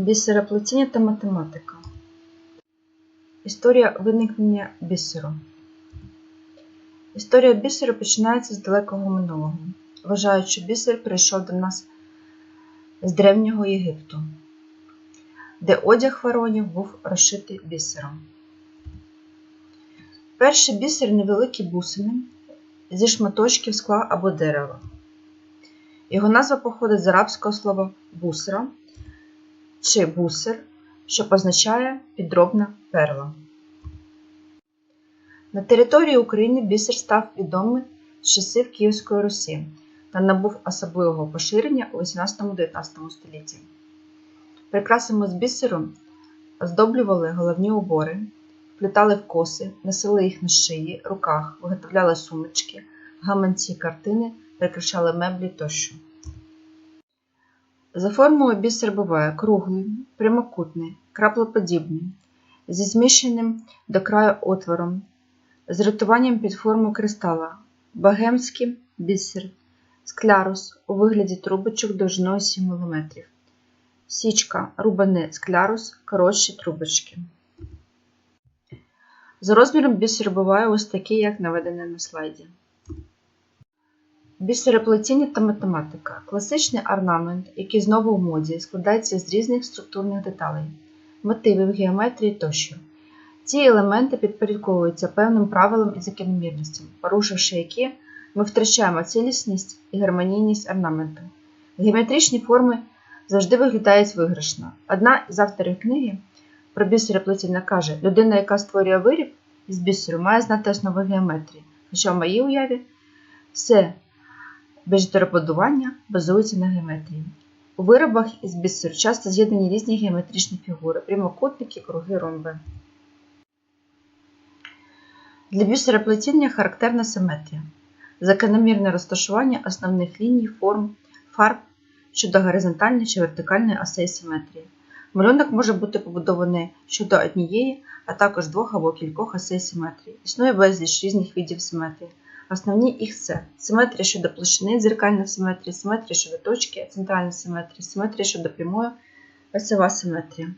Бісероплетіння та математика. Історія виникнення бісеру. Історія бісеру починається з далекого минулого. Вважають, що бісер прийшов до нас з древнього Єгипту, де одяг воронів був розшитий бісером. Перший бісер невеликі бусини зі шматочків скла або дерева. Його назва походить з арабського слова бусра чи бусер, що позначає підробна перла. На території України бісер став відомий з часів Київської Русі та набув особливого поширення у 18-19 столітті. Прикрасами з бісеру оздоблювали головні убори, вплітали в коси, носили їх на шиї, руках, виготовляли сумочки, гаманці, картини, прикрашали меблі тощо. За формою бісер буває круглий, прямокутний, краплоподібний, зі зміщеним до краю отвором, з рятуванням під форму кристала, богемський бісер, склярус у вигляді трубочок довжиною 7 мм, січка, рубане склярус, коротші трубочки. За розміром бісер буває ось такий, як наведений на слайді. Бісероплетіння та математика класичний орнамент, який знову в моді, складається з різних структурних деталей, мотивів, геометрії тощо. Ці елементи підпорядковуються певним правилам і закономірностям, порушивши які ми втрачаємо цілісність і гармонійність орнаменту. Геометричні форми завжди виглядають виграшно. Одна з авторів книги про бісероплетіння каже, людина, яка створює виріб із бісеру, має знати основи геометрії, хоча в моїй уяві все Бежтеробудування базується на геометрії. У виробах із бісеру часто з'єднані різні геометричні фігури, прямокутники, круги, ромби. Для бісероплетіння характерна симетрія, закономірне розташування основних ліній, форм, фарб щодо горизонтальної чи вертикальної осей симетрії. Малюнок може бути побудований щодо однієї, а також двох або кількох осей симетрії. Існує безліч різних видів симетрії. Основні їх це симетрія щодо площини, дзеркальна симетрія, симетрія щодо точки, центральна симетрія, симетрія щодо прямої, осьова симетрія.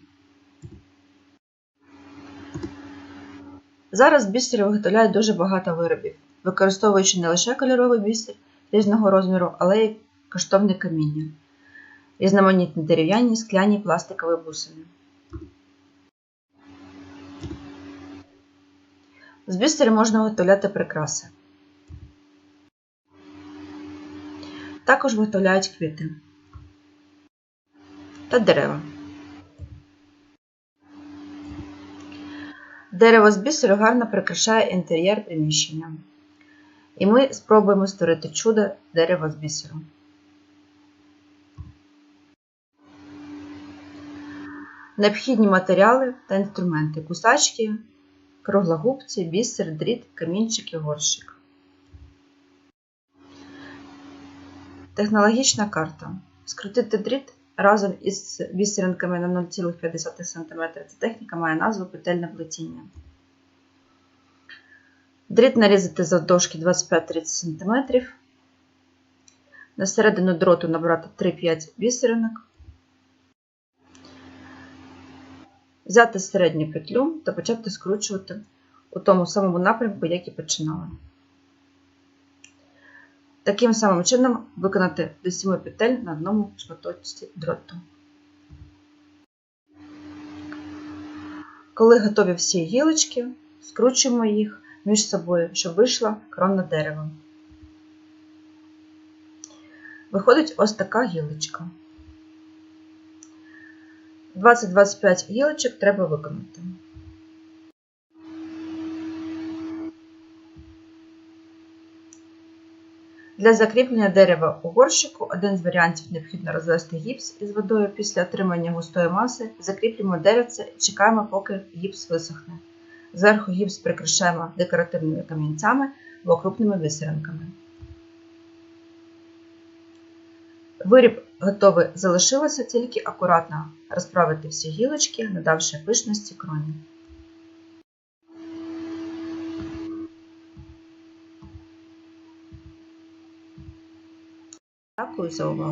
Зараз з бісеру виготовляють дуже багато виробів, використовуючи не лише кольоровий бісер різного розміру, але й коштовне каміння, різноманітні дерев'яні, скляні, пластикові бусини. З бісеру можна виготовляти прикраси. Також виготовляють квіти та дерева. Дерево з бісеру гарно прикрашає інтер'єр приміщення. І ми спробуємо створити чудо дерева з бісеру. Необхідні матеріали та інструменти кусачки, круглогубці, бісер, дріт, камінчик і горщик. Технологічна карта. Скрутити дріт разом із бісеринками на 0,5 см. Ця техніка має назву петельне плетіння. Дріт нарізати завдовжки 25-30 см. На середину дроту набрати 3-5 бісеринок. Взяти середню петлю та почати скручувати у тому самому напрямку, як і починали. Таким самим чином виконати до 7 петель на одному шматочці дроту. Коли готові всі гілочки, скручуємо їх між собою, щоб вийшла крона дерева. Виходить ось така гілочка. 20-25 гілочок треба виконати. Для закріплення дерева у горщику один з варіантів необхідно розвести гіпс із водою після отримання густої маси, закріплюємо деревце і чекаємо, поки гіпс висохне. Зверху гіпс прикрашаємо декоративними камінцями або крупними бісеринками. Виріб готовий залишилося тільки акуратно розправити всі гілочки, надавши пишності кроні. Kosovo